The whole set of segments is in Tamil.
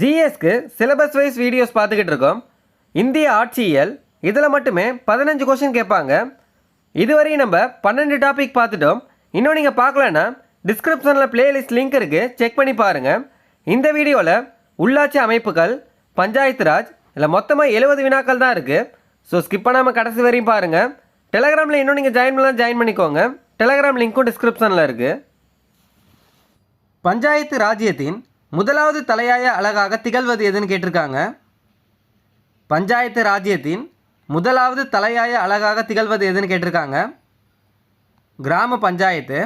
ஜிஎஸ்க்கு சிலபஸ் வைஸ் வீடியோஸ் பார்த்துக்கிட்டு இருக்கோம். இந்திய ஆட்சியியல் இதில் மட்டுமே பதினஞ்சு கொஷின் கேட்பாங்க. இதுவரையும் நம்ம பன்னெண்டு டாபிக் பார்த்துட்டோம். இன்னும் நீங்கள் பார்க்கலன்னா டிஸ்கிரிப்ஷனில் பிளேலிஸ்ட் லிங்க் இருக்குது செக் பண்ணி பாருங்கள் இந்த வீடியோவில் உள்ளாட்சி அமைப்புகள் பஞ்சாயத்து ராஜ் இல்லை மொத்தமாக எழுபது வினாக்கள் தான் இருக்குது ஸோ ஸ்கிப் பண்ணாமல் கடைசி வரையும் பாருங்கள் டெலகிராமில் இன்னும் நீங்கள் ஜாயின் பண்ணலாம் ஜாயின் பண்ணிக்கோங்க. டெலகிராம் லிங்க்கும் டிஸ்கிரிப்ஷனில் இருக்குது பஞ்சாயத்து ராஜ்யத்தின் முதலாவது தலையாய அழகாக திகழ்வது எதுன்னு கேட்டிருக்காங்க. பஞ்சாயத்து ராஜ்யத்தின் முதலாவது தலையாய அழகாக திகழ்வது எதுன்னு கேட்டிருக்காங்க. கிராம பஞ்சாயத்து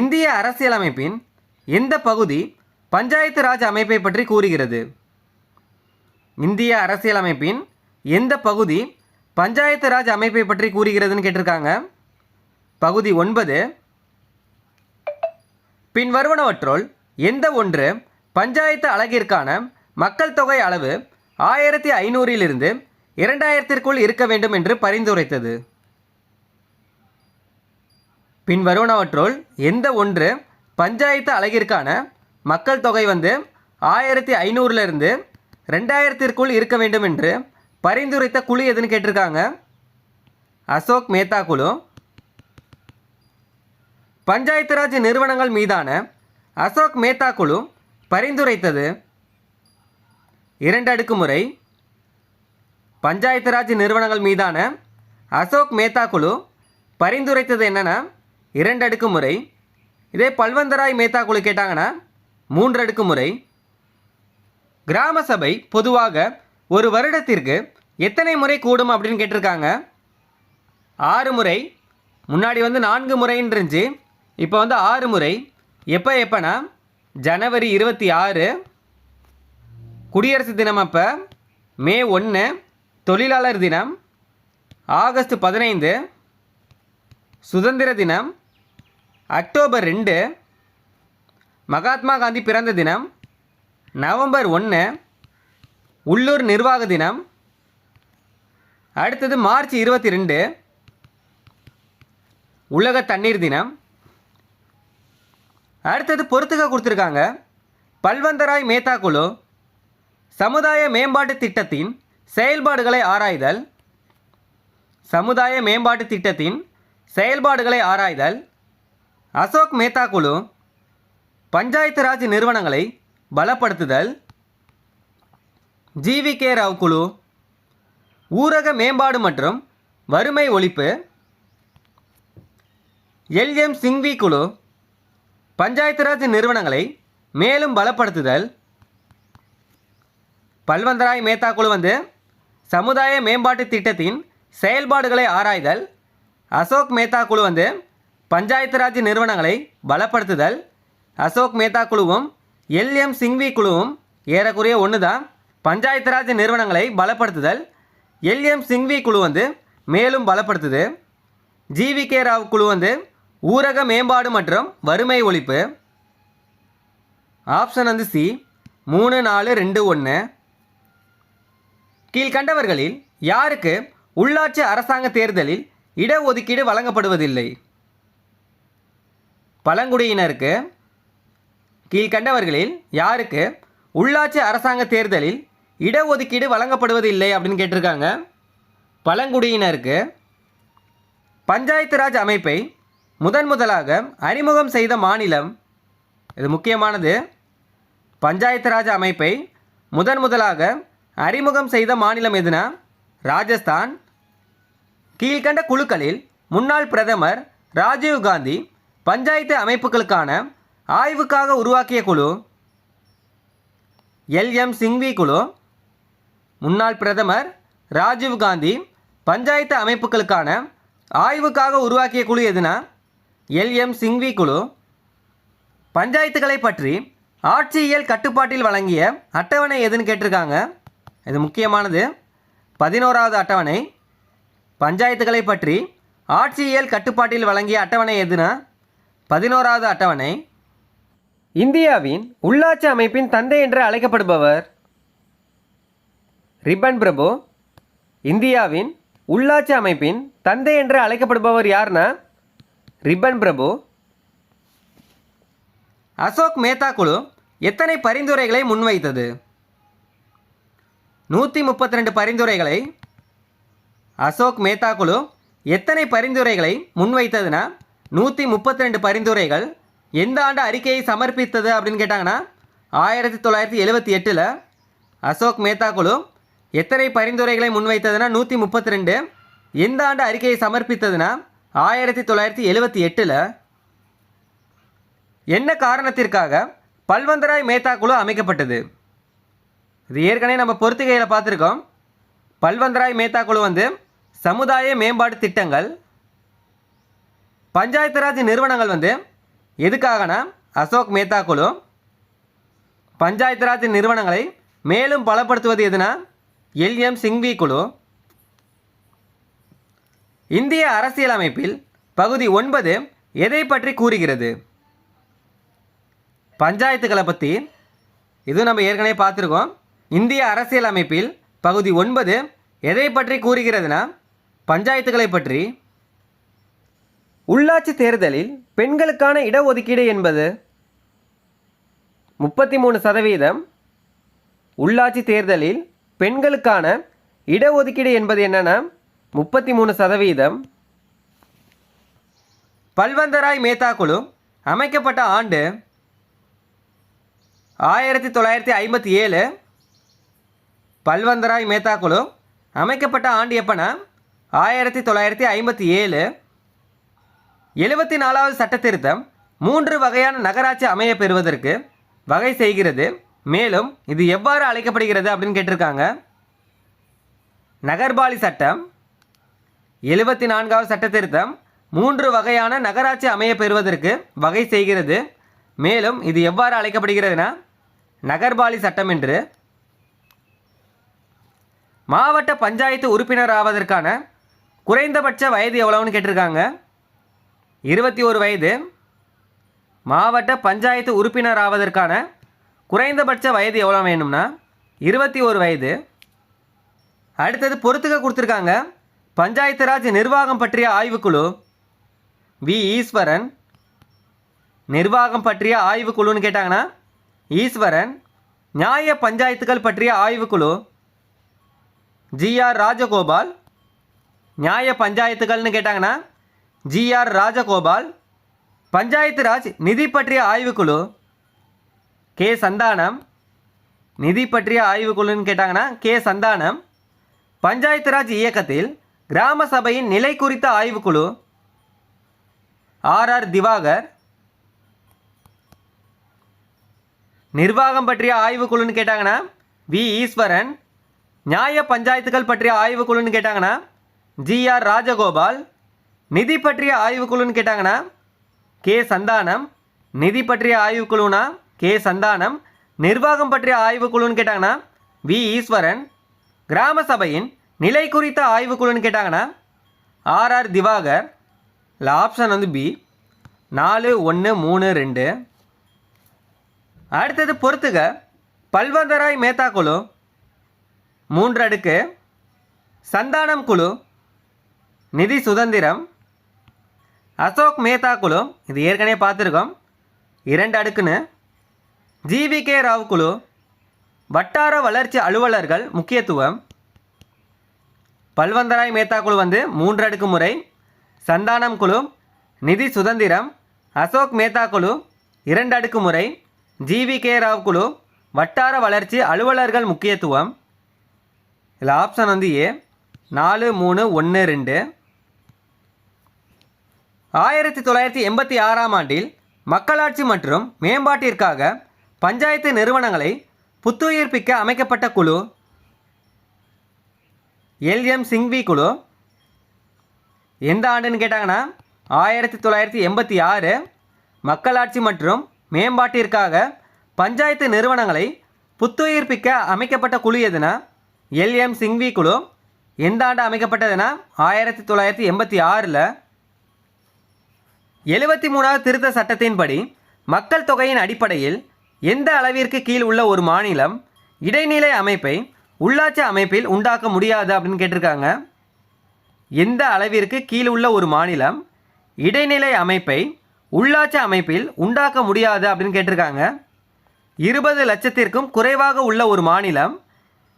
இந்திய அரசியலமைப்பின் எந்த பகுதி பஞ்சாயத்து ராஜ் அமைப்பை பற்றி கூறுகிறது? இந்திய அரசியலமைப்பின் எந்த பகுதி பஞ்சாயத்து ராஜ் அமைப்பை பற்றி கூறுகிறதுன்னு கேட்டிருக்காங்க. பகுதி ஒன்பது பின்வருவனவற்றுள் எந்த ஒன்று பஞ்சாயத்து அழகிற்கான மக்கள் தொகை அளவு ஆயிரத்தி ஐநூறிலிருந்து இரண்டாயிரத்திற்குள் இருக்க வேண்டும் என்று பரிந்துரைத்தது. பின்வருவனவற்றுள் எந்த ஒன்று பஞ்சாயத்து அழகிற்கான மக்கள் தொகை வந்து ஆயிரத்தி ஐநூறுலேருந்து ரெண்டாயிரத்திற்குள் இருக்க வேண்டும் என்று பரிந்துரைத்த குழு எதுன்னு கேட்டிருக்காங்க? அசோக் மேத்தா குழு. பஞ்சாயத்து ராஜ் நிறுவனங்கள் மீதான அசோக் மேத்தா குழு பரிந்துரைத்தது இரண்டு அடுக்குமுறை பஞ்சாயத்து ராஜ் நிறுவனங்கள் மீதான அசோக் மேத்தா குழு பரிந்துரைத்தது என்னென்னா இரண்டு அடுக்குமுறை இதே பல்வந்தராய் மேத்தா குழு கேட்டாங்கன்னா மூன்று அடுக்குமுறை கிராம சபை பொதுவாக ஒரு வருடத்திற்கு எத்தனை முறை கூடும் அப்படின்னு கேட்டிருக்காங்க. ஆறு முறை. முன்னாடி வந்து நான்கு முறைன்னு இருந்துச்சு. இப்போ வந்து ஆறு முறை. எப்போ எப்போனா? ஜனவரி இருபத்தி ஆறு குடியரசு தினம் அப்போ மே ஒன்று தொழிலாளர் தினம் ஆகஸ்ட் பதினைந்து சுதந்திர தினம் அக்டோபர் ரெண்டு மகாத்மா காந்தி பிறந்த தினம் நவம்பர் ஒன்று உள்ளூர் நிர்வாக தினம் அடுத்தது மார்ச் இருபத்தி ரெண்டு உலக தண்ணீர் தினம் அடுத்தது பொறுத்துக்க கொடுத்துருக்காங்க. பல்வந்தராய் மேத்தா குழு சமுதாய மேம்பாட்டு திட்டத்தின் செயல்பாடுகளை ஆராய்தல் சமுதாய மேம்பாட்டு திட்டத்தின் செயல்பாடுகளை ஆராய்தல் அசோக் மேத்தா குழு பஞ்சாயத்து ராஜ் நிறுவனங்களை பலப்படுத்துதல் ஜிவி கே ராவ் குழு ஊரக மேம்பாடு மற்றும் வறுமை ஒழிப்பு எல்எம் சிங்வி குழு பஞ்சாயத்து ராஜ் நிறுவனங்களை மேலும் பலப்படுத்துதல். பல்வந்தராய் மேத்தா குழு வந்து சமுதாய மேம்பாட்டு திட்டத்தின் செயல்பாடுகளை ஆராய்தல். அசோக் மேத்தா குழு வந்து பஞ்சாயத்து ராஜ் நிறுவனங்களை பலப்படுத்துதல். அசோக் மேத்தா குழுவும் எல்எம் சிங்வி குழுவும் ஏறக்குறைய ஒன்று தான் பஞ்சாயத்து ராஜ் நிறுவனங்களை பலப்படுத்துதல். எல்எம் சிங்வி குழு வந்து மேலும் பலப்படுத்துது. GV K. ராவ் குழு வந்து ஊரக மேம்பாடு மற்றும் வறுமை ஒழிப்பு. ஆப்ஷன் வந்து சி மூணு நாலு ரெண்டு ஒன்று கீழ்கண்டவர்களில் யாருக்கு உள்ளாட்சி அரசாங்க தேர்தலில் இடஒதுக்கீடு வழங்கப்படுவதில்லை? பழங்குடியினருக்கு. கீழ்கண்டவர்களில் யாருக்கு உள்ளாட்சி அரசாங்க தேர்தலில் இடஒதுக்கீடு வழங்கப்படுவதில்லை அப்படின்னு கேட்டிருக்காங்க. பழங்குடியினருக்கு. பஞ்சாயத்து ராஜ் அமைப்பை முதன் முதலாக அறிமுகம் செய்த மாநிலம் இது முக்கியமானது பஞ்சாயத்து ராஜ் அமைப்பை முதன் முதலாக அறிமுகம் செய்த மாநிலம் எதுனா ராஜஸ்தான். கீழ்கண்ட குழுக்களில் முன்னாள் பிரதமர் ராஜீவ் காந்தி பஞ்சாயத்து அமைப்புகளுக்கான ஆய்வுக்காக உருவாக்கிய குழு எல்எம் சிங்வி குழு. முன்னாள் பிரதமர் ராஜீவ் காந்தி பஞ்சாயத்து அமைப்புகளுக்கான ஆய்வுக்காக உருவாக்கிய குழு எதுனா எல்எம் சிங்வி குழு பஞ்சாயத்துகளை பற்றி ஆட்சியியல் கட்டுப்பாட்டில் வழங்கிய அட்டவணை எதுன்னு கேட்டிருக்காங்க. இது முக்கியமானது. பதினோராவது அட்டவணை. பஞ்சாயத்துகளை பற்றி ஆட்சியியல் கட்டுப்பாட்டில் வழங்கிய அட்டவணை எதுனா? பதினோராவது அட்டவணை. இந்தியாவின் உள்ளாட்சி அமைப்பின் தந்தை என்று அழைக்கப்படுபவர் ரிப்பன் பிரபு. இந்தியாவின் உள்ளாட்சி அமைப்பின் தந்தை என்று அழைக்கப்படுபவர் யாருன்னா ரிப்பன் பிரபு அசோக் மேத்தா குழு எத்தனை பரிந்துரைகளை முன்வைத்தது? நூற்றி முப்பத்தி ரெண்டு பரிந்துரைகளை அசோக் மேத்தா குழு எத்தனை பரிந்துரைகளை முன்வைத்ததுன்னா நூற்றி முப்பத்தி ரெண்டு பரிந்துரைகள் எந்த ஆண்டு அறிக்கையை சமர்ப்பித்தது அப்படின்னு கேட்டாங்கன்னா ஆயிரத்தி தொள்ளாயிரத்தி எழுபத்தி எட்டில் அசோக் மேத்தா குழு எத்தனை பரிந்துரைகளை முன்வைத்ததுன்னா நூற்றி முப்பத்தி ரெண்டு எந்த ஆண்டு அறிக்கையை சமர்ப்பித்ததுன்னா ஆயிரத்தி தொள்ளாயிரத்தி எழுபத்தி எட்டில் என்ன காரணத்திற்காக பல்வந்தராய் மேத்தா குழு அமைக்கப்பட்டது? இது ஏற்கனவே நம்ம பொறுத்துகையில் பார்த்துருக்கோம். பல்வந்தராய் மேத்தா குழு வந்து சமுதாய மேம்பாட்டு திட்டங்கள் பஞ்சாயத்து ராஜ் நிறுவனங்கள் வந்து எதுக்காகனா அசோக் மேத்தா குழு பஞ்சாயத்து ராஜ் நிறுவனங்களை மேலும் பலப்படுத்துவது எதுனா எல்எம் சிங்வி குழு இந்திய அரசியலமைப்பில் பகுதி ஒன்பது எதை பற்றி கூறுகிறது? பஞ்சாயத்துக்களை பற்றி இது நம்ம ஏற்கனவே பார்த்துருக்கோம். இந்திய அரசியலமைப்பில் பகுதி ஒன்பது எதை பற்றி கூறுகிறதுனா பஞ்சாயத்துக்களை பற்றி. உள்ளாட்சி தேர்தலில் பெண்களுக்கான இடஒதுக்கீடு என்பது முப்பத்தி மூணு சதவீதம். உள்ளாட்சி தேர்தலில் பெண்களுக்கான இடஒதுக்கீடு என்பது என்னென்னா முப்பத்தி மூணு சதவீதம் பல்வந்தராய் மேத்தா குழு அமைக்கப்பட்ட ஆண்டு ஆயிரத்தி தொள்ளாயிரத்தி ஐம்பத்தி ஏழு பல்வந்தராய் மேத்தா குழு அமைக்கப்பட்ட ஆண்டு எப்பனா? ஆயிரத்தி தொள்ளாயிரத்தி ஐம்பத்தி ஏழு. எழுபத்தி நாலாவது சட்டத்திருத்தம் மூன்று வகையான நகராட்சி அமைய பெறுவதற்கு வகை செய்கிறது. மேலும் இது எவ்வாறு அழைக்கப்படுகிறது அப்படின்னு கேட்டிருக்காங்க. நகர்பாலி சட்டம் எழுபத்தி நான்காவது சட்டத்திருத்தம் மூன்று வகையான நகராட்சி அமைய பெறுவதற்கு வகை செய்கிறது. மேலும் இது எவ்வாறு அழைக்கப்படுகிறதுனா நகர்பாலி சட்டம் என்று மாவட்ட பஞ்சாயத்து உறுப்பினர் ஆவதற்கான குறைந்தபட்ச வயது எவ்வளவுன்னு கேட்டிருக்காங்க. இருபத்தி ஒரு வயது. மாவட்ட பஞ்சாயத்து உறுப்பினர் ஆவதற்கான குறைந்தபட்ச வயது எவ்வளோ வேணும்னா இருபத்தி ஒரு வயது. அடுத்தது பொறுத்துக்க கொடுத்துருக்காங்க. பஞ்சாயத்து ராஜ் நிர்வாகம் பற்றிய ஆய்வுக்குழு வி. ஈஸ்வரன். நிர்வாகம் பற்றிய ஆய்வுக்குழுன்னு கேட்டாங்கன்னா ஈஸ்வரன். நியாய பஞ்சாயத்துகள் பற்றிய ஆய்வுக்குழு ஜிஆர் ராஜகோபால். நியாய பஞ்சாயத்துகள்னு கேட்டாங்கன்னா ஜிஆர் ராஜகோபால். பஞ்சாயத்து ராஜ் நிதி பற்றிய ஆய்வுக்குழு கே. சந்தானம். நிதி பற்றிய ஆய்வுக்குழுன்னு கேட்டாங்கன்னா கே. சந்தானம். பஞ்சாயத்து ராஜ் இயக்கத்தில் கிராம சபையின் நிலை குறித்த ஆய்வுக்குழு ஆர் ஆர் திவாகர் நிர்வாகம் பற்றிய ஆய்வுக்குழுன்னு கேட்டாங்கன்னா வி ஈஸ்வரன் நியாய பஞ்சாயத்துகள் பற்றிய ஆய்வுக்குழுன்னு கேட்டாங்கன்னா ஜிஆர் ராஜகோபால் நிதி பற்றிய ஆய்வுக்குழுன்னு கேட்டாங்கன்னா கே சந்தானம் நிதி பற்றிய ஆய்வுக்குழுனா கே சந்தானம் நிர்வாகம் பற்றிய ஆய்வுக்குழுன்னு கேட்டாங்கன்னா வி ஈஸ்வரன் கிராம சபையின் நிலை குறித்த ஆய்வுக்குழுன்னு கேட்டாங்கன்னா ஆர்ஆர் திவாகர் இல்லை ஆப்ஷன் வந்து பி நாலு ஒன்று மூணு ரெண்டு. அடுத்தது பொறுத்துக பல்வந்தராய் மேத்தா குழு மூன்று அடுக்கு சந்தானம் குழு நிதி சுதந்திரம் அசோக் மேத்தா குழு இது ஏற்கனவே பார்த்துருக்கோம். இரண்டு அடுக்குன்னு ஜிவி கே ராவ் குழு வட்டார வளர்ச்சி அலுவலர்கள் முக்கியத்துவம் பல்வந்தராய் மேத்தா குழு வந்து மூன்று அடுக்கு முறை சந்தானம் குழு நிதி சுதந்திரம் அசோக் மேத்தா குழு இரண்டு அடுக்கு முறை ஜிவி கே ராவ் குழு வட்டார வளர்ச்சி அலுவலர்கள் முக்கியத்துவம். இதில் ஆப்ஷன் வந்து ஏ நாலு மூணு ஒன்று ரெண்டு. ஆயிரத்தி தொள்ளாயிரத்தி எண்பத்தி ஆறாம் ஆண்டில் மக்களாட்சி மற்றும் மேம்பாட்டிற்காக பஞ்சாயத்து நிறுவனங்களை புத்துயிர்ப்பிக்க அமைக்கப்பட்ட குழு. எல்எம் சிங்வி குழு எந்த ஆண்டுன்னு கேட்டாங்கன்னா ஆயிரத்தி தொள்ளாயிரத்தி எண்பத்தி ஆறு மக்களாட்சி மற்றும் மேம்பாட்டிற்காக பஞ்சாயத்து நிறுவனங்களை புத்துயிர்ப்பிக்க அமைக்கப்பட்ட குழு எதுனா எல்எம் சிங்வி குழு. எந்த ஆண்டு அமைக்கப்பட்டதுன்னா ஆயிரத்தி தொள்ளாயிரத்தி எண்பத்தி ஆறில் எழுபத்தி மூணாவது திருத்த சட்டத்தின்படி மக்கள் தொகையின் அடிப்படையில் எந்த அளவிற்கு கீழ் உள்ள ஒரு மாநிலம் இடைநிலை அமைப்பை உள்ளாட்சி அமைப்பில் உண்டாக்க முடியாது அப்படின்னு கேட்டிருக்காங்க. எந்த அளவிற்கு கீழ் உள்ள ஒரு மாநிலம் இடைநிலை அமைப்பை உள்ளாட்சி அமைப்பில் உண்டாக்க முடியாது அப்படின்னு கேட்டிருக்காங்க. இருபது லட்சத்திற்கும் குறைவாக உள்ள ஒரு மாநிலம்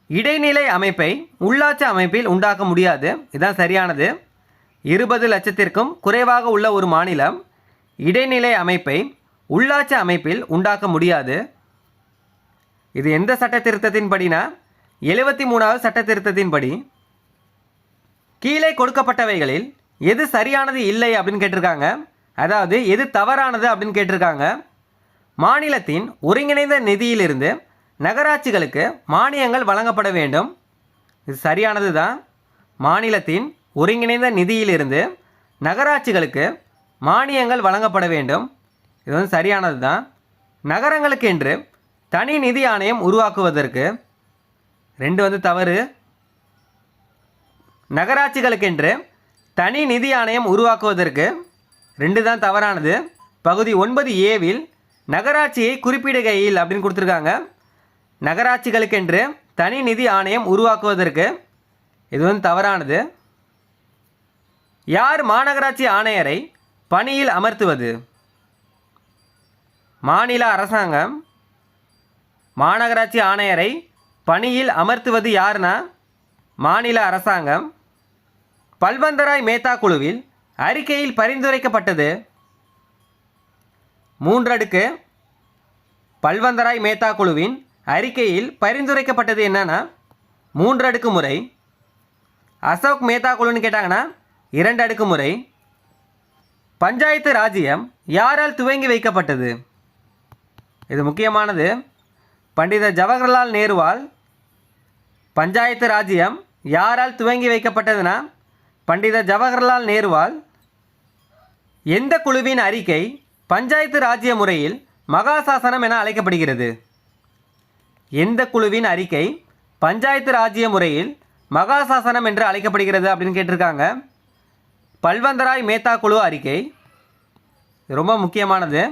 இடைநிலை அமைப்பை உள்ளாட்சி அமைப்பில் உண்டாக்க முடியாது. இதுதான் சரியானது. இருபது லட்சத்திற்கும் குறைவாக உள்ள ஒரு மாநிலம் இடைநிலை அமைப்பை உள்ளாட்சி அமைப்பில் உண்டாக்க முடியாது. இது எந்த சட்ட திருத்தத்தின்படினா எழுபத்தி மூணாவது சட்ட திருத்தத்தின்படி கீழே கொடுக்கப்பட்டவைகளில் எது சரியானது இல்லை அப்படின்னு கேட்டிருக்காங்க. அதாவது எது தவறானது அப்படின்னு கேட்டிருக்காங்க. மாநிலத்தின் ஒருங்கிணைந்த நிதியிலிருந்து நகராட்சிகளுக்கு மானியங்கள் வழங்கப்பட வேண்டும். இது சரியானது தான் மாநிலத்தின் ஒருங்கிணைந்த நிதியிலிருந்து நகராட்சிகளுக்கு மானியங்கள் வழங்கப்பட வேண்டும். இது வந்து சரியானது தான் நகரங்களுக்கென்று தனி நிதி ஆணையம் உருவாக்குவதற்கு ரெண்டு வந்து தவறு. நகராட்சிகளுக்கென்று தனி நிதி ஆணையம் உருவாக்குவதற்கு ரெண்டு தான் தவறானது. பகுதி ஒன்பது ஏவில் நகராட்சியை குறிப்பிடுகையில் அப்படின்னு கொடுத்துருக்காங்க. நகராட்சிகளுக்கென்று தனி நிதி ஆணையம் உருவாக்குவதற்கு இது வந்து தவறானது. யார் மாநகராட்சி ஆணையரை பணியில் அமர்த்துவது? மாநில அரசாங்கம். மாநகராட்சி ஆணையரை பணியில் அமர்த்துவது யாருன்னா மாநில அரசாங்கம். பல்வந்தராய் மேத்தா குழுவில் அறிக்கையில் பரிந்துரைக்கப்பட்டது மூன்றடுக்கு பல்வந்தராய் மேத்தா குழுவின் அறிக்கையில் பரிந்துரைக்கப்பட்டது என்னன்னா மூன்றடுக்கு முறை. அசோக் மேத்தா குழுன்னு கேட்டாங்கன்னா இரண்டு அடுக்கு முறை. பஞ்சாயத்து ராஜ்யம் யாரால் துவங்கி வைக்கப்பட்டது? இது முக்கியமானது. பண்டித ஜவஹர்லால் நேருவால் பஞ்சாயத்து ராஜ்யம் யாரால் துவங்கி வைக்கப்பட்டதுன்னா பண்டித ஜவஹர்லால் நேருவால். எந்த குழுவின் அறிக்கை பஞ்சாயத்து ராஜ்ய முறையில் மகாசாசனம் என அழைக்கப்படுகிறது? எந்த குழுவின் அறிக்கை பஞ்சாயத்து ராஜ்ய முறையில் மகாசாசனம் என்று அழைக்கப்படுகிறது அப்படின்னு கேட்டிருக்காங்க. பல்வந்தராய் மேத்தா குழு அறிக்கை ரொம்ப முக்கியமானது.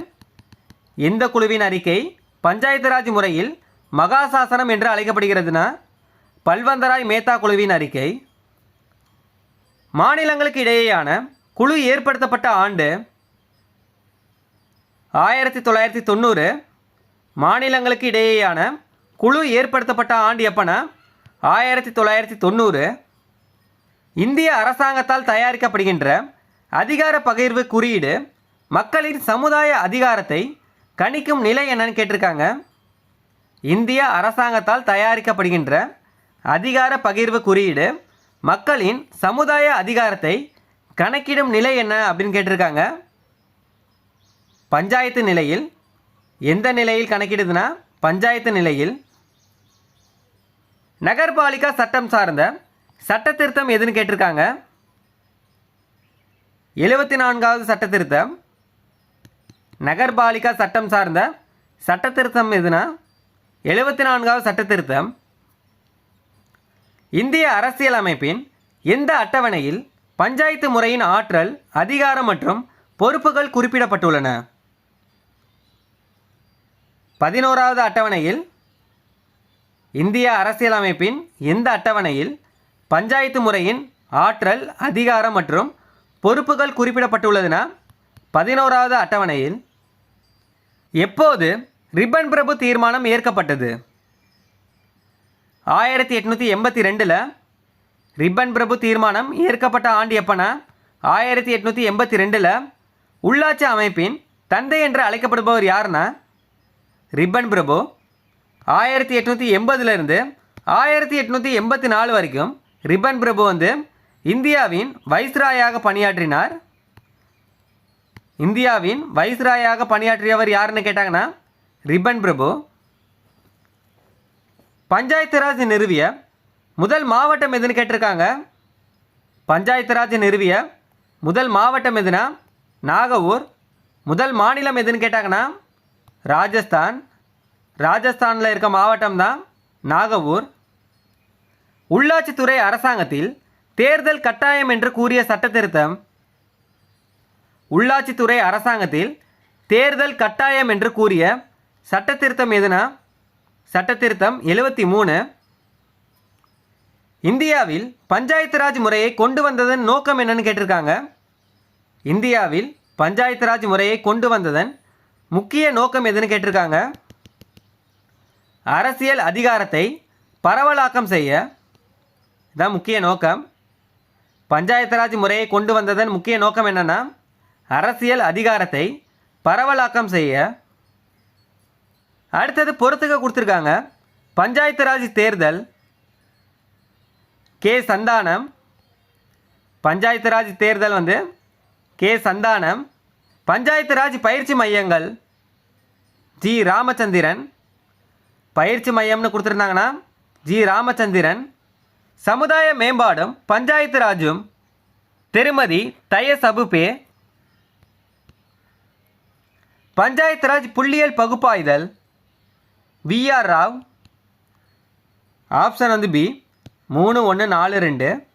எந்த குழுவின் அறிக்கை பஞ்சாயத்து ராஜ் முறையில் மகாசாசனம் என்று அழைக்கப்படுகிறதுனா பல்வந்தராய் மேத்தா குழுவின் அறிக்கை. மாநிலங்களுக்கு இடையேயான குழு ஏற்படுத்தப்பட்ட ஆண்டு ஆயிரத்தி தொள்ளாயிரத்தி தொண்ணூறு. மாநிலங்களுக்கு இடையேயான குழு ஏற்படுத்தப்பட்ட ஆண்டு எப்போனா? ஆயிரத்தி தொள்ளாயிரத்தி தொண்ணூறு. இந்திய அரசாங்கத்தால் தயாரிக்கப்படுகின்ற அதிகார பகிர்வு குறியீடு மக்களின் சமுதாய அதிகாரத்தை கணிக்கும் நிலை என்னன்னு கேட்டிருக்காங்க. இந்திய அரசாங்கத்தால் தயாரிக்கப்படுகின்ற அதிகார பகிர்வு குறியீடு மக்களின் சமுதாய அதிகாரத்தை கணக்கிடும் நிலை என்ன அப்படின்னு கேட்டிருக்காங்க. பஞ்சாயத்து நிலையில் எந்த நிலையில் கணக்கிடுதுன்னா பஞ்சாயத்து நிலையில் நகர்பாலிகா சட்டம் சார்ந்த சட்ட திருத்தம் எதுன்னு கேட்டிருக்காங்க. எழுபத்தி நான்காவது சட்ட திருத்தம் நகர்பாலிகா சட்டம் சார்ந்த சட்ட திருத்தம் எதுனா எழுபத்தி நான்காவது சட்ட திருத்தம் இந்திய அரசியலமைப்பின் எந்த அட்டவணையில் பஞ்சாயத்து முறையின் ஆற்றல் அதிகாரம் மற்றும் பொறுப்புகள் குறிப்பிடப்பட்டுள்ளன? பதினோராவது அட்டவணையில் இந்திய அரசியலமைப்பின் எந்த அட்டவணையில் பஞ்சாயத்து முறையின் ஆற்றல் அதிகாரம் மற்றும் பொறுப்புகள் குறிப்பிடப்பட்டுள்ளதுன்னா பதினோராவது அட்டவணையில் எப்போது ரிப்பன் பிரபு தீர்மானம் ஏற்கப்பட்டது? ஆயிரத்தி எட்நூற்றி எண்பத்தி ரெண்டில் ரிப்பன் பிரபு தீர்மானம் ஏற்கப்பட்ட ஆண்டு எப்போனா ஆயிரத்தி எட்நூற்றி எண்பத்தி ரெண்டில் உள்ளாட்சி அமைப்பின் தந்தை என்று அழைக்கப்படுபவர் யாருன்னா ரிப்பன் பிரபு. ஆயிரத்தி எட்நூற்றி எண்பதுலேருந்து ஆயிரத்தி எட்நூற்றி எண்பத்தி நாலு வரைக்கும் ரிப்பன் பிரபு வந்து இந்தியாவின் வைஸ்ராயாக பணியாற்றினார். இந்தியாவின் வைஸ்ராயாக பணியாற்றியவர் யாருன்னு கேட்டாங்கன்னா ரிப்பன் பிரபு. பஞ்சாயத்து ராஜ் நிறுவிய முதல் மாவட்டம் எதுன்னு கேட்டிருக்காங்க. பஞ்சாயத்து ராஜ் நிறுவிய முதல் மாவட்டம் எதுனா? நாகூர் முதல் மாநிலம் எதுன்னு கேட்டாங்கன்னா ராஜஸ்தான். ராஜஸ்தானில் இருக்க மாவட்டம் தான் நாகூர் உள்ளாட்சித்துறை அரசாங்கத்தில் தேர்தல் கட்டாயம் என்று கூறிய சட்டத்திருத்தம் உள்ளாட்சித்துறை அரசாங்கத்தில் தேர்தல் கட்டாயம் என்று கூறிய சட்டத்திருத்தம் எதுனா? சட்டத்திருத்தம் எழுபத்தி மூணு. இந்தியாவில் பஞ்சாயத்து ராஜ் முறையை கொண்டு வந்ததன் நோக்கம் என்னன்னு கேட்டிருக்காங்க. இந்தியாவில் பஞ்சாயத்து ராஜ் முறையை கொண்டு வந்ததன் முக்கிய நோக்கம் எதுன்னு கேட்டிருக்காங்க. அரசியல் அதிகாரத்தை பரவலாக்கம் செய்ய இதான் முக்கிய நோக்கம். பஞ்சாயத்து ராஜ் முறையை கொண்டு வந்ததன் முக்கிய நோக்கம் என்னன்னா அரசியல் அதிகாரத்தை பரவலாக்கம் செய்ய அடுத்தது பொறுத்துக்க கொடுத்துருக்காங்க. பஞ்சாயத்து ராஜ் தேர்தல். கே சந்தானம். பஞ்சாயத்து ராஜ் தேர்தல் வந்து கே சந்தானம். பஞ்சாயத்து ராஜ் பயிற்சி மையங்கள். ஜி ராமச்சந்திரன். பயிற்சி மையம்னு கொடுத்துருந்தாங்கன்னா ஜி ராமச்சந்திரன். சமுதாய மேம்பாடும் பஞ்சாயத்து ராஜும். திருமதி தய சபுபே பஞ்சாயத்து ராஜ் புள்ளியியல் பகுப்பாய்தல். விஆர் ராவ். ஆப்ஷன் வந்து பி மூணு ஒன்று நாலு ரெண்டு.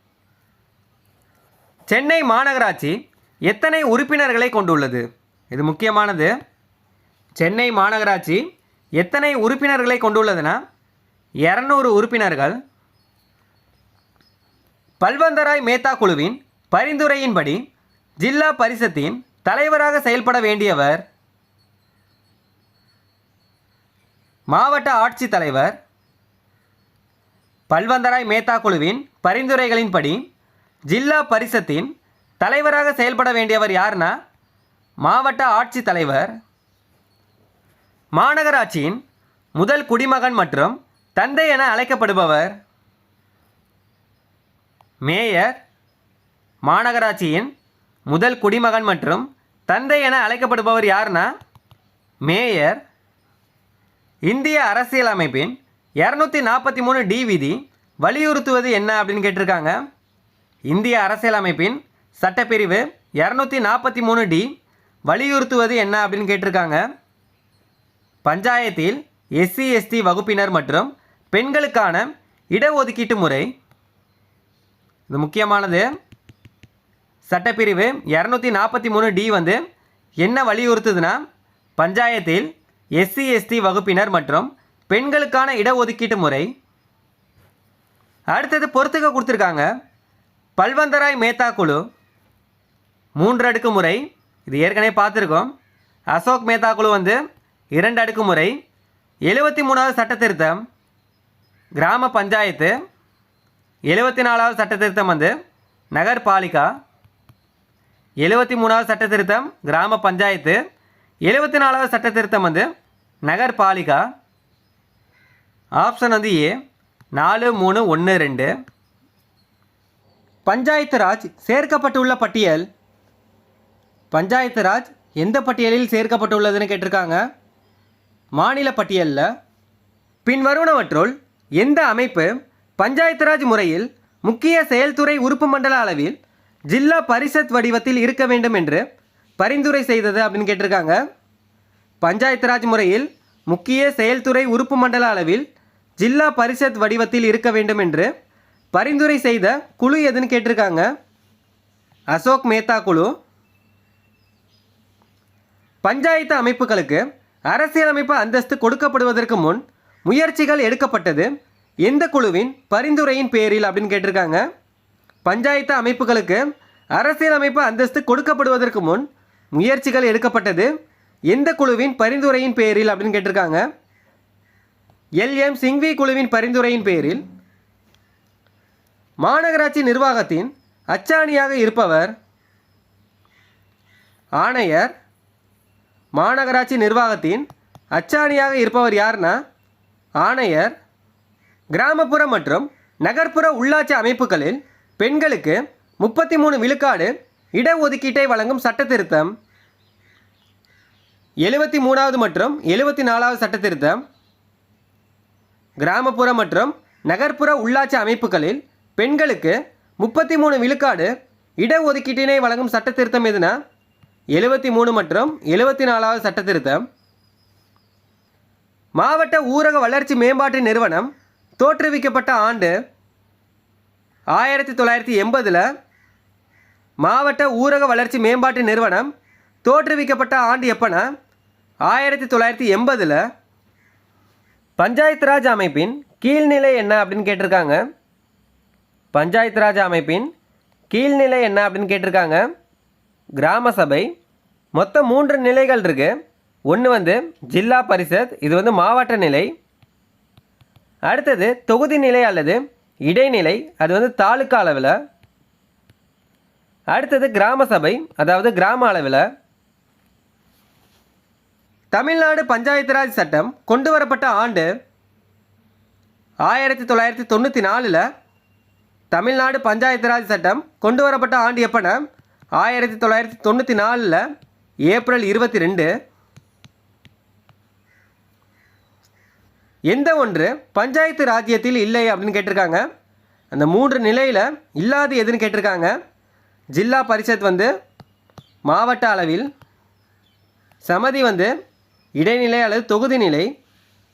சென்னை மாநகராட்சி எத்தனை உறுப்பினர்களை கொண்டுள்ளது? இது முக்கியமானது. சென்னை மாநகராட்சி எத்தனை உறுப்பினர்களை கொண்டுள்ளதுன்னா இரநூறு உறுப்பினர்கள். பல்வந்தராய் மேத்தா குழுவின் பரிந்துரையின்படி ஜில்லா பரிஷத்தின் தலைவராக செயல்பட வேண்டியவர் மாவட்ட ஆட்சித்தலைவர் பல்வந்தராய் மேத்தா குழுவின் பரிந்துரைகளின்படி ஜில்லா பரிஷத்தின் தலைவராக செயல்பட வேண்டியவர் யார்னா மாவட்ட ஆட்சித்தலைவர் மாநகராட்சியின் முதல் குடிமகன் மற்றும் தந்தை என அழைக்கப்படுபவர் மேயர் மாநகராட்சியின் முதல் குடிமகன் மற்றும் தந்தை என அழைக்கப்படுபவர் யாருன்னா மேயர் இந்திய அரசியலமைப்பின் இரநூத்தி நாற்பத்தி மூணு டி விதி வலியுறுத்துவது என்ன அப்படின்னு கேட்டிருக்காங்க. இந்திய அரசியலமைப்பின் சட்டப்பிரிவு இரநூத்தி நாற்பத்தி மூணு டி வலியுறுத்துவது என்ன அப்படின்னு கேட்டிருக்காங்க. பஞ்சாயத்தில் எஸ்சி எஸ்டி வகுப்பினர் மற்றும் பெண்களுக்கான இடஒதுக்கீட்டு முறை. இது முக்கியமானது. சட்டப்பிரிவு இரநூத்தி நாற்பத்தி மூணு டி வந்து என்ன வலியுறுத்துதுன்னா பஞ்சாயத்தில் எஸ்சி எஸ்டி வகுப்பினர் மற்றும் பெண்களுக்கான இடஒதுக்கீட்டு முறை. அடுத்தது பொறுத்துக்க கொடுத்துருக்காங்க. பல்வந்தராய் மேத்தா குழு. மூன்று அடுக்கு முறை. இது ஏற்கனவே பார்த்துருக்கோம். அசோக் மேத்தா குழு வந்து இரண்டு அடுக்கு முறை. எழுபத்தி மூணாவது சட்ட திருத்தம். கிராம பஞ்சாயத்து. எழுபத்தி நாலாவது சட்ட திருத்தம் வந்து நகர்பாலிகா எழுபத்தி மூணாவது சட்ட திருத்தம் கிராம பஞ்சாயத்து. எழுபத்தி நாலாவது சட்ட திருத்தம் வந்து நகர்பாலிகா. ஆப்ஷன் வந்து ஏ நாலு மூணு ஒன்று ரெண்டு. பஞ்சாயத்து ராஜ் சேர்க்கப்பட்டுள்ள பட்டியல். பஞ்சாயத்து ராஜ் எந்த பட்டியலில் சேர்க்கப்பட்டுள்ளதுன்னு கேட்டிருக்காங்க. மாநில பட்டியலில். பின்வருவனவற்றுள் எந்த அமைப்பு பஞ்சாயத்து ராஜ் முறையில் முக்கிய செயல்துறை உறுப்பு மண்டல அளவில் ஜில்லா பரிஷத் வடிவத்தில் இருக்க வேண்டும் என்று பரிந்துரை செய்தது அப்படின்னு கேட்டிருக்காங்க. பஞ்சாயத்து ராஜ் முறையில் முக்கிய செயல்துறை உறுப்பு மண்டல அளவில் ஜில்லா பரிஷத் வடிவத்தில் இருக்க வேண்டும் என்று பரிந்துரை செய்த குழு எதுன்னு கேட்டிருக்காங்க. அசோக் மேத்தா குழு. பஞ்சாயத்து அமைப்புகளுக்கு அரசியலமைப்பு அந்தஸ்து கொடுக்கப்படுவதற்கு முன் முயற்சிகள் எடுக்கப்பட்டது. எந்த குழுவின் பரிந்துரையின் பேரில் அப்படின்னு கேட்டிருக்காங்க. பஞ்சாயத்து அமைப்புகளுக்கு அரசியலமைப்பு அந்தஸ்து கொடுக்கப்படுவதற்கு முன் முயற்சிகள் எடுக்கப்பட்டது. எந்த குழுவின் பரிந்துரையின் பேரில் அப்படின்னு கேட்டிருக்காங்க. எல்எம் சிங்வி குழுவின் பரிந்துரையின் பேரில் மாநகராட்சி நிர்வாகத்தின் அச்சாணியாக இருப்பவர் ஆணையர் மாநகராட்சி நிர்வாகத்தின் அச்சாணியாக இருப்பவர் யாருன்னா ஆணையர் கிராமப்புற மற்றும் நகர்ப்புற உள்ளாட்சி அமைப்புகளில் பெண்களுக்கு முப்பத்தி மூணு விழுக்காடு இடஒதுக்கீட்டை வழங்கும் சட்டத்திருத்தம். திருத்தம் எழுபத்தி மூணாவது மற்றும் எழுபத்தி நாலாவது சட்ட திருத்தம் கிராமப்புற மற்றும் நகர்ப்புற உள்ளாட்சி அமைப்புகளில் பெண்களுக்கு முப்பத்தி மூணு விழுக்காடு இடஒதுக்கீட்டினை வழங்கும் சட்ட திருத்தம் எதுனா? எழுபத்தி மூணு மற்றும் எழுபத்தி நாலாவது சட்ட திருத்தம். மாவட்ட ஊரக வளர்ச்சி மேம்பாட்டு நிறுவனம் தோற்றுவிக்கப்பட்ட ஆண்டு ஆயிரத்தி தொள்ளாயிரத்தி எண்பதில் மாவட்ட ஊரக வளர்ச்சி மேம்பாட்டு நிறுவனம் தோற்றுவிக்கப்பட்ட ஆண்டு எப்போனா? ஆயிரத்தி தொள்ளாயிரத்தி எண்பதில் பஞ்சாயத்து ராஜ் அமைப்பின் கீழ்நிலை என்ன அப்படின்னு கேட்டிருக்காங்க. பஞ்சாயத்து ராஜ் அமைப்பின் கீழ்நிலை என்ன அப்படின்னு கேட்டிருக்காங்க. கிராம சபை. மொத்தம் மூன்று நிலைகள் இருக்குது ஒன்று வந்து ஜில்லா பரிஷத் இது வந்து மாவட்ட நிலை. அடுத்தது தொகுதி நிலை அல்லது இடைநிலை அது வந்து தாலுக்கா அளவில். அடுத்தது கிராம சபை அதாவது கிராம அளவில். தமிழ்நாடு பஞ்சாயத்து ராஜ் சட்டம் கொண்டு வரப்பட்ட ஆண்டு ஆயிரத்தி தொள்ளாயிரத்தி தொண்ணூற்றி நாலில் தமிழ்நாடு பஞ்சாயத்து ராஜ் சட்டம் கொண்டு வரப்பட்ட ஆண்டு எப்போனா? ஆயிரத்தி தொள்ளாயிரத்தி தொண்ணூற்றி நாலில் ஏப்ரல் இருபத்தி ரெண்டு எந்த ஒன்று பஞ்சாயத்து ராஜ்யத்தில் இல்லை அப்படின்னு கேட்டிருக்காங்க. அந்த மூன்று நிலையில் இல்லாது எதுன்னு கேட்டிருக்காங்க. ஜில்லா பரிஷத் வந்து மாவட்ட அளவில் சமதி வந்து இடைநிலை அல்லது தொகுதி நிலை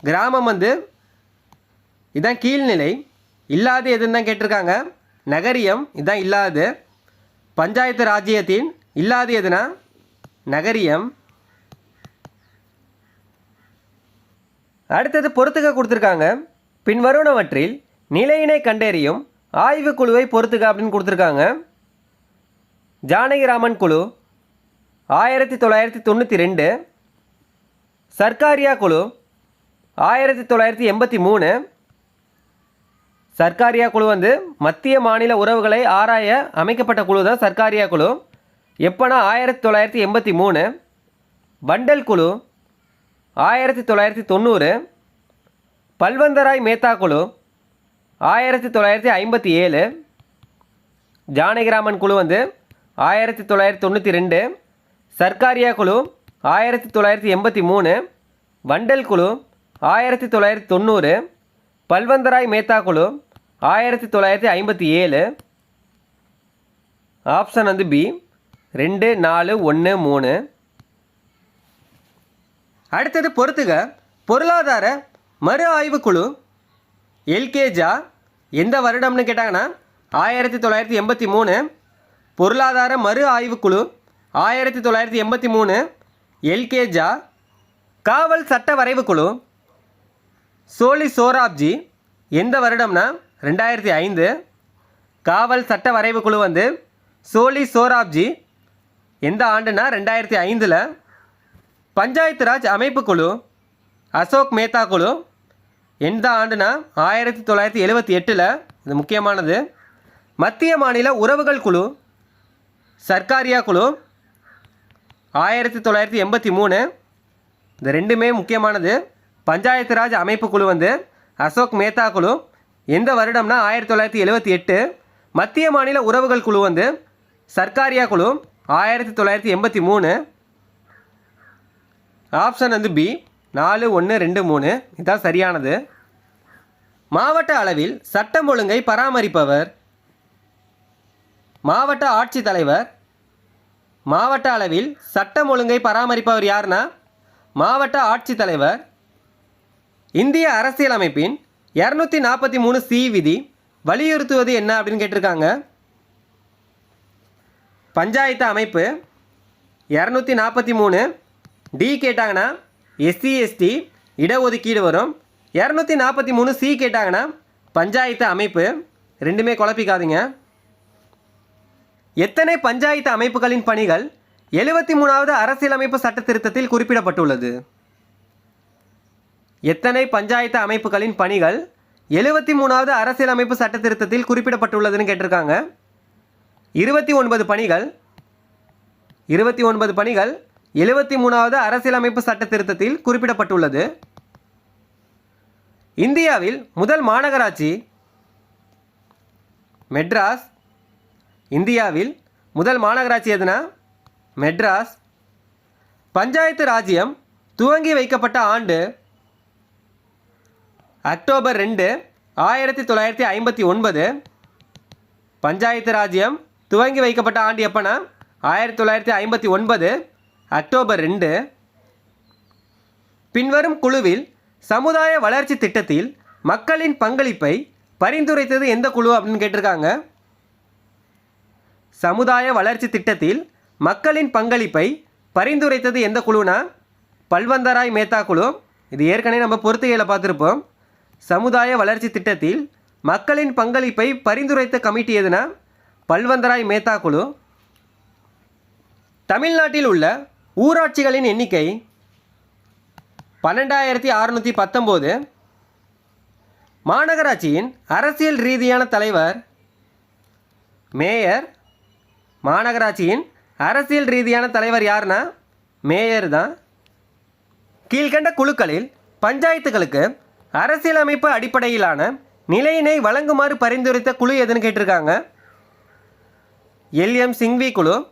கிராமம் வந்து இதுதான் கீழ்நிலை இல்லாது எதுன்னு தான் கேட்டிருக்காங்க. நகரியம் இதுதான் இல்லாது. பஞ்சாயத்து ராஜ்யத்தின் இல்லாது எதுனா? நகரியம். அடுத்தது பொறுத்துக்க கொடுத்துருக்காங்க. பின்வருவனவற்றில் நிலையினை கண்டறியும் ஆய்வு குழுவை பொறுத்துக்க அப்படின்னு கொடுத்துருக்காங்க. ஜானகிராமன் குழு ஆயிரத்தி தொள்ளாயிரத்தி தொண்ணூற்றி ரெண்டு. சர்க்காரியா குழு ஆயிரத்தி தொள்ளாயிரத்தி எண்பத்தி மூணு. சர்க்காரியா குழு வந்து மத்திய மாநில உறவுகளை ஆராய அமைக்கப்பட்ட குழு தான் சர்க்காரியா குழு. எப்போனா ஆயிரத்தி தொள்ளாயிரத்தி எண்பத்தி மூணு. வண்டல் குழு ஆயிரத்தி தொள்ளாயிரத்தி தொண்ணூறு. பல்வந்தராய் மேத்தா குழு ஆயிரத்தி தொள்ளாயிரத்தி ஐம்பத்தி ஏழு. ஜானகிராமன் குழு வந்து ஆயிரத்தி தொள்ளாயிரத்தி தொண்ணூற்றி ரெண்டு. சர்க்காரியா குழு ஆயிரத்தி தொள்ளாயிரத்தி எண்பத்தி மூணு வண்டல் குழு ஆயிரத்தி தொள்ளாயிரத்தி தொண்ணூறு பல்வந்தராய் மேத்தா குழு ஆயிரத்தி தொள்ளாயிரத்தி ஐம்பத்தி ஏழு. ஆப்ஷன் வந்து பி ரெண்டு நாலு ஒன்று மூணு. அடுத்தது பொறுத்துக. பொருளாதார மறு ஆய்வுக்குழு எல்கேஜா எந்த வருடம்னு கேட்டாங்கன்னா ஆயிரத்தி தொள்ளாயிரத்தி எண்பத்தி மூணு. பொருளாதார மறு ஆய்வுக்குழு ஆயிரத்தி தொள்ளாயிரத்தி எண்பத்தி மூணு. எல்கேஜா காவல் சட்ட வரைவு குழு சோலி சோராப்ஜி எந்த வருடம்னா ரெண்டாயிரத்தி ஐந்து காவல் சட்ட வரைவு குழு வந்து சோலி சோராப்ஜி எந்த ஆண்டுனா ரெண்டாயிரத்தி ஐந்தில் பஞ்சாயத்து ராஜ் அமைப்பு குழு அசோக் மேத்தா குழு எந்த ஆண்டுனா ஆயிரத்தி தொள்ளாயிரத்தி எழுபத்தி எட்டில் இது முக்கியமானது மத்திய மாநில உறவுகள் குழு சர்க்காரியா குழு ஆயிரத்தி தொள்ளாயிரத்தி எண்பத்தி மூணு. இந்த ரெண்டுமே முக்கியமானது. பஞ்சாயத்து ராஜ் அமைப்பு குழு வந்து அசோக் மேத்தா குழு. எந்த வருடம்னா ஆயிரத்தி தொள்ளாயிரத்தி எழுபத்தி எட்டு. மத்திய மாநில உறவுகள் குழு வந்து சர்க்காரியா குழு. ஆயிரத்தி தொள்ளாயிரத்தி எண்பத்தி மூணு. ஆப்ஷன் வந்து பி. நாலு ஒன்று ரெண்டு மூணு. இதுதான் சரியானது. மாவட்ட அளவில் சட்டம் ஒழுங்கை பராமரிப்பவர். மாவட்ட ஆட்சித்தலைவர் மாவட்ட அளவில் சட்டம் ஒழுங்கை பராமரிப்பவர் யாருன்னா மாவட்ட ஆட்சித்தலைவர் இந்திய அரசியலமைப்பின் இரநூத்தி நாற்பத்தி மூணு சி விதி வலியுறுத்துவது என்ன அப்படின்னு கேட்டிருக்காங்க. பஞ்சாயத்து அமைப்பு இரநூத்தி நாற்பத்தி மூணு டி கேட்டாங்கன்னா எஸ்சி எஸ்டி இடஒதுக்கீடு வரும். இரநூத்தி நாற்பத்தி மூணு சி கேட்டாங்கன்னா பஞ்சாயத்து அமைப்பு ரெண்டுமே குழப்பிக்காதீங்க. எத்தனை பஞ்சாயத்து அமைப்புகளின் பணிகள் எழுபத்தி மூணாவது அரசியலமைப்பு சட்ட திருத்தத்தில் குறிப்பிடப்பட்டுள்ளது? எத்தனை பஞ்சாயத்து அமைப்புகளின் பணிகள் எழுபத்தி மூணாவது அரசியலமைப்பு சட்ட திருத்தத்தில் குறிப்பிடப்பட்டுள்ளதுன்னு கேட்டிருக்காங்க. இருபத்தி ஒன்பது பணிகள் இருபத்தி ஒன்பது பணிகள் எழுபத்தி மூணாவது அரசியலமைப்பு சட்ட திருத்தத்தில் குறிப்பிடப்பட்டுள்ளது. இந்தியாவில் முதல் மாநகராட்சி மெட்ராஸ் இந்தியாவில் முதல் மாநகராட்சி எதுனா? மெட்ராஸ். பஞ்சாயத்து ராஜ்யம் துவங்கி வைக்கப்பட்ட ஆண்டு அக்டோபர் ரெண்டு ஆயிரத்தி தொள்ளாயிரத்தி ஐம்பத்தி ஒன்பது. பஞ்சாயத்து ராஜ்யம் துவங்கி வைக்கப்பட்ட ஆண்டு எப்போனா? ஆயிரத்தி தொள்ளாயிரத்தி ஐம்பத்தி ஒன்பது அக்டோபர் ரெண்டு. பின்வரும் குழுவில் சமுதாய வளர்ச்சி திட்டத்தில் மக்களின் பங்களிப்பை பரிந்துரைத்தது எந்த குழு அப்படின்னு கேட்டிருக்காங்க? சமுதாய வளர்ச்சி திட்டத்தில் மக்களின் பங்களிப்பை பரிந்துரைத்தது எந்த குழுனா? பல்வந்தராய் மேத்தா குழு. இது ஏற்கனவே நம்ம பொறுத்துகையில் பார்த்துருப்போம். சமுதாய வளர்ச்சி திட்டத்தில் மக்களின் பங்களிப்பை பரிந்துரைத்த கமிட்டி எதுனா? பல்வந்தராய் மேத்தா குழு. தமிழ்நாட்டில் உள்ள ஊராட்சிகளின் எண்ணிக்கை பன்னெண்டாயிரத்தி அறுநூற்றி பத்தொம்போது. மாநகராட்சியின் அரசியல் ரீதியான தலைவர் மேயர் மாநகராட்சியின் அரசியல் ரீதியான தலைவர் யாருன்னா மேயர் தான். கீழ்கண்ட குழுக்களில் பஞ்சாயத்துகளுக்கு அரசியலமைப்பு அடிப்படையிலான நிலையினை வழங்குமாறு பரிந்துரைத்த குழு எதுன்னு கேட்டிருக்காங்க. எல்எம் சிங்வி குழு.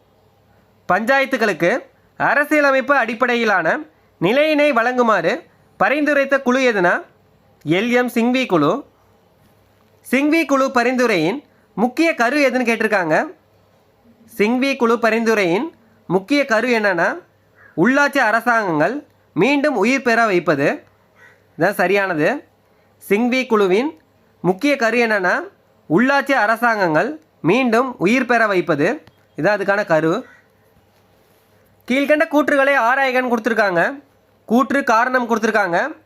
பஞ்சாயத்துகளுக்கு அரசியலமைப்பு அடிப்படையிலான நிலையினை வழங்குமாறு பரிந்துரைத்த குழு எதுனா எல்எம் சிங்வி குழு. சிங்வி குழு பரிந்துரையின் முக்கிய கரு எதுன்னு கேட்டிருக்காங்க. சிங்வி குழு பரிந்துரையின் முக்கிய கரு என்னென்னா உள்ளாட்சி அரசாங்கங்கள் மீண்டும் உயிர் பெற வைப்பது. இதான் சரியானது. சிங்வி குழுவின் முக்கிய கரு என்னன்னா உள்ளாட்சி அரசாங்கங்கள் மீண்டும் உயிர் பெற வைப்பது. இதான் அதுக்கான கரு. கீழ்கண்ட கூற்றுகளை ஆராயகன் கொடுத்துருக்காங்க. கூற்று காரணம் கொடுத்துருக்காங்க.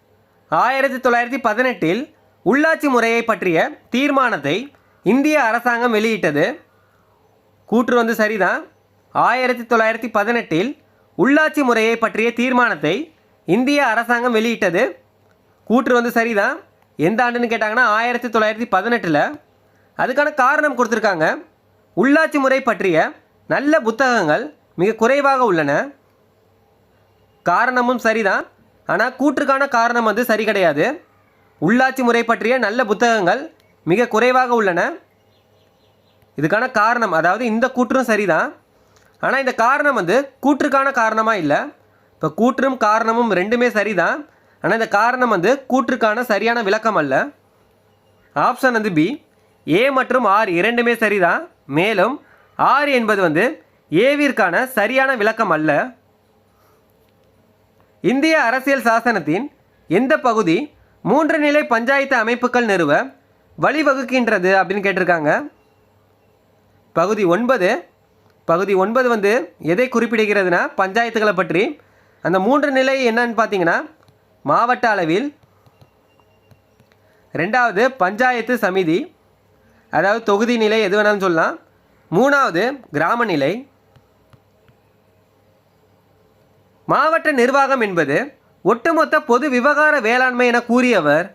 ஆயிரத்தி தொள்ளாயிரத்தி பதினெட்டில் உள்ளாட்சி முறையை பற்றிய தீர்மானத்தை இந்திய அரசாங்கம் வெளியிட்டது. கூற்று வந்து சரிதான். ஆயிரத்தி தொள்ளாயிரத்தி பதினெட்டில் உள்ளாட்சி முறையை பற்றிய தீர்மானத்தை இந்திய அரசாங்கம் வெளியிட்டது. கூற்று வந்து சரிதான். எந்த ஆண்டுன்னு கேட்டாங்கன்னா ஆயிரத்தி தொள்ளாயிரத்தி பதினெட்டில் அதுக்கான காரணம் கொடுத்துருக்காங்க. உள்ளாட்சி முறை பற்றிய நல்ல புத்தகங்கள் மிக குறைவாக உள்ளன. காரணமும் சரிதான். ஆனால் கூற்றுக்கான காரணம் வந்து சரி கிடையாது. உள்ளாட்சி முறை பற்றிய நல்ல புத்தகங்கள் மிக குறைவாக உள்ளன. இதுக்கான காரணம் அதாவது இந்த கூற்றும் சரிதான். ஆனால் இந்த காரணம் வந்து கூற்றுக்கான காரணமாக இல்லை. இப்போ கூற்றும் காரணமும் ரெண்டுமே சரிதான். ஆனால் இந்த காரணம் வந்து கூற்றுக்கான சரியான விளக்கம் அல்ல. ஆப்ஷன் வந்து பி ஏ மற்றும் ஆர் இரண்டுமே சரிதான். மேலும் ஆர் என்பது வந்து ஏவிற்கான சரியான விளக்கம் அல்ல. இந்திய அரசியல் சாசனத்தின் எந்த பகுதி மூன்று நிலை பஞ்சாயத்து அமைப்புகள் நிறுவ வழிவகுக்கின்றது அப்படின்னு கேட்டிருக்காங்க. பகுதி ஒன்பது பகுதி ஒன்பது வந்து எதை குறிப்பிடுகிறதுனா பஞ்சாயத்துகளை பற்றி. அந்த மூன்று நிலை என்னன்னு பார்த்தீங்கன்னா மாவட்ட அளவில் ரெண்டாவது பஞ்சாயத்து சமிதி அதாவது தொகுதி நிலை எது வேணாலும் சொல்லலாம். மூணாவது கிராம நிலை. மாவட்ட நிர்வாகம் என்பது ஒட்டுமொத்த பொது விவகார வேளாண்மை என கூறியவர்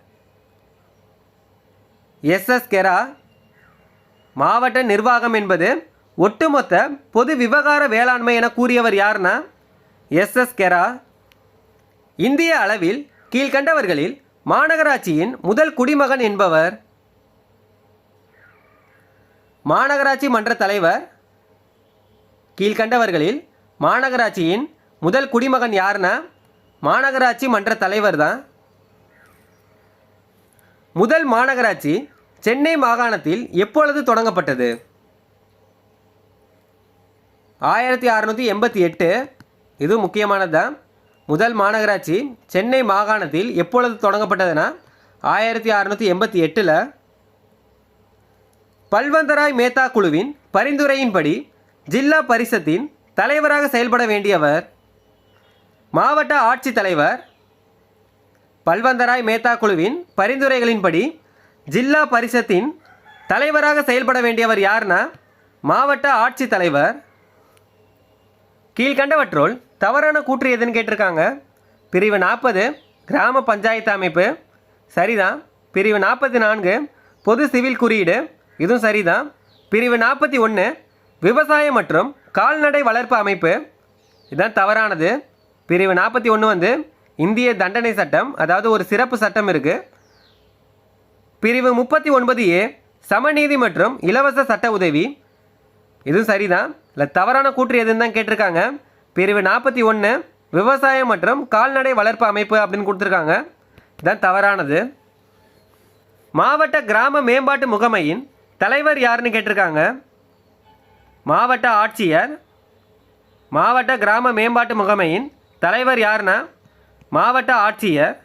எஸ் எஸ் கெரா மாவட்ட நிர்வாகம் என்பது ஒட்டுமொத்த பொது விவகார வேளாண்மை என கூறியவர் யாருன்னா எஸ் எஸ் கெரா. இந்திய அளவில் கீழ்கண்டவர்களில் மாநகராட்சியின் முதல் குடிமகன் என்பவர் மாநகராட்சி மன்ற தலைவர். கீழ்கண்டவர்களில் மாநகராட்சியின் முதல் குடிமகன் யாருன்னா மாநகராட்சி மன்ற தலைவர் தான். முதல் மாநகராட்சி சென்னை மாகாணத்தில் எப்பொழுது தொடங்கப்பட்டது? ஆயிரத்தி அறநூற்றி எண்பத்தி எட்டு. இது முக்கியமானது? தான் முதல் மாநகராட்சி சென்னை மாகாணத்தில் எப்பொழுது தொடங்கப்பட்டதுன்னா ஆயிரத்தி அறநூற்றி எண்பத்தி எட்டில். பல்வந்தராய் மேத்தா குழுவின் பரிந்துரையின்படி ஜில்லா பரிஷத்தின் தலைவராக செயல்பட வேண்டியவர் மாவட்ட ஆட்சித்தலைவர் பல்வந்தராய் மேத்தா குழுவின் பரிந்துரைகளின்படி ஜில்லா பரிஷத்தின் தலைவராக செயல்பட வேண்டியவர் யாருன்னா மாவட்ட ஆட்சித்தலைவர் கீழ்கண்டவற்றுள் தவறான கூற்று எதுன்னு கேட்டிருக்காங்க. பிரிவு நாற்பது கிராம பஞ்சாயத்து அமைப்பு. சரிதான். பிரிவு நாற்பத்தி நான்கு பொது சிவில் குறியீடு. இதுவும் சரிதான். பிரிவு நாற்பத்தி ஒன்று விவசாயம் மற்றும் கால்நடை வளர்ப்பு அமைப்பு. இதுதான் தவறானது. பிரிவு நாற்பத்தி ஒன்று வந்து இந்திய தண்டனை சட்டம் அதாவது ஒரு சிறப்பு சட்டம் இருக்குது பிரிவு முப்பத்தி ஒன்பது ஏ சமநீதி மற்றும் இலவச சட்ட உதவி. இதுவும் சரிதான். இல்லை தவறான கூற்று எதுன்னு தான் கேட்டிருக்காங்க. பிரிவு நாற்பத்தி ஒன்று விவசாயம் மற்றும் கால்நடை வளர்ப்பு அமைப்பு அப்படின்னு கொடுத்துருக்காங்க. இதுதான் தவறானது. மாவட்ட கிராம மேம்பாட்டு முகமையின் தலைவர் யாருன்னு கேட்டிருக்காங்க. மாவட்ட ஆட்சியர் மாவட்ட கிராம மேம்பாட்டு முகமையின் தலைவர் யாருன்னா மாவட்ட ஆட்சியர்